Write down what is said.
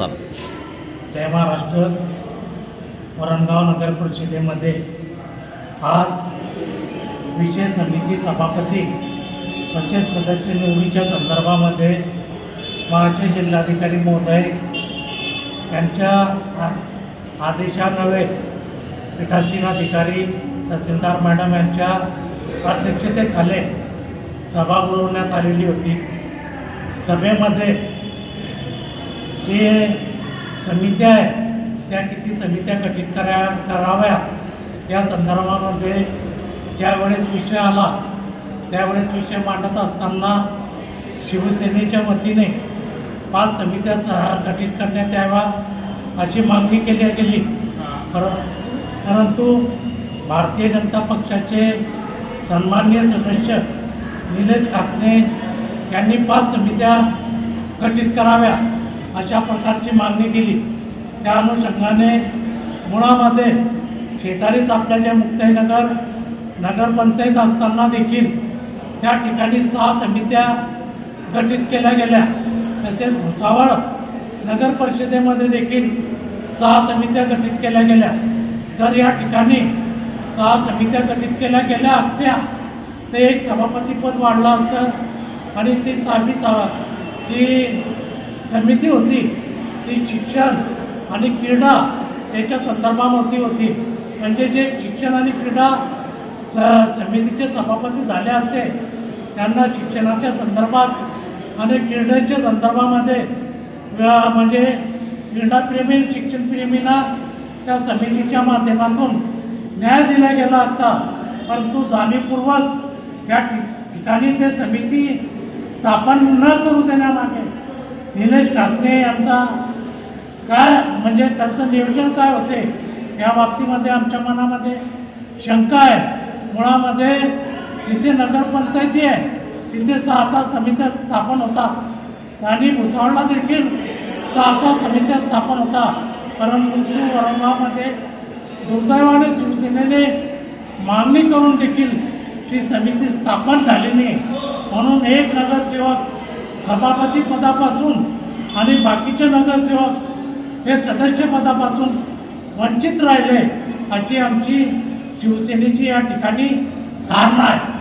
अंतर्गत वरणगाव नगर परिषदेमध्ये आज विषय समिती सभापती तसेच सदस्य निवडीच्या संदर्भामध्ये महाराष्ट्र जिल्हाधिकारी महोदय यांच्या आ- आदेशान्वये पीठासीन अधिकारी तहसीलदार मॅडम यांच्या अध्यक्षतेखाली सभा बोलवण्यात आलेली होती. सभेमध्ये जे समित्या आहेत त्या किती समित्या गठीत करा कराव्या या संदर्भामध्ये ज्यावेळेस विषय आला त्यावेळेस विषय मांडत असताना शिवसेनेच्या वतीने पाच समित्या सहा गठीत करण्यात याव्या अशी मागणी केली गेली. पर परंतु भारतीय जनता पक्षाचे सन्मान्य सदस्य निलेश कासने यांनी पाच समित्या गठीत कराव्या. अशा प्रकारची मागणी केली. त्या अनुषंगाने मुळामध्ये शेजारीच आपल्या ज्या मुक्ताईनगर नगरपंचायत असताना देखील त्या ठिकाणी सहा समित्या गठीत केल्या गेल्या. तसेच भुसावळ नगर परिषदेमध्ये देखील सहा समित्या गठीत केल्या गेल्या. जर या ठिकाणी सहा समित्या गठीत केल्या गेल्या असत्या तर एक सभापतीपद वाढलं असतं आणि ती सहावी सभा जी समिती होती ती शिक्षण आणि क्रीडा याच्या संदर्भामध्ये होती. म्हणजे जे शिक्षण आणि क्रीडा स समितीचे सभापती झाले असते त्यांना शिक्षणाच्या संदर्भात आणि क्रीडेच्या संदर्भामध्ये म्हणजे क्रीडाप्रेमी शिक्षणप्रेमींना त्या समितीच्या माध्यमातून न्याय दिला गेला असता परंतु जाणीवपूर्वक या ठि ठिकाणी ते समिती स्थापन न करू देण्यामागे निलेश कासने यांचा काय म्हणजे त्यांचं नियोजन काय होते या बाबतीमध्ये आमच्या मनामध्ये शंका आहे. मुळामध्ये जिथे नगरपंचायती आहे तिथे सहा सहा समित्या स्थापन होतात. आणि भुसावळला देखील सहा सहा समित्या स्थापन होतात. परंतु वरणगावमध्ये दुर्दैवाने शिवसेनेने मागणी करून देखील ती समिती स्थापन झाली नाही. म्हणून एक नगरसेवक सभापती पदापासून आणि बाकीचे नगरसेवक हे सदस्य पदापासून वंचित राहिले अशी आमची शिवसेनेची या ठिकाणी धारणा आहे.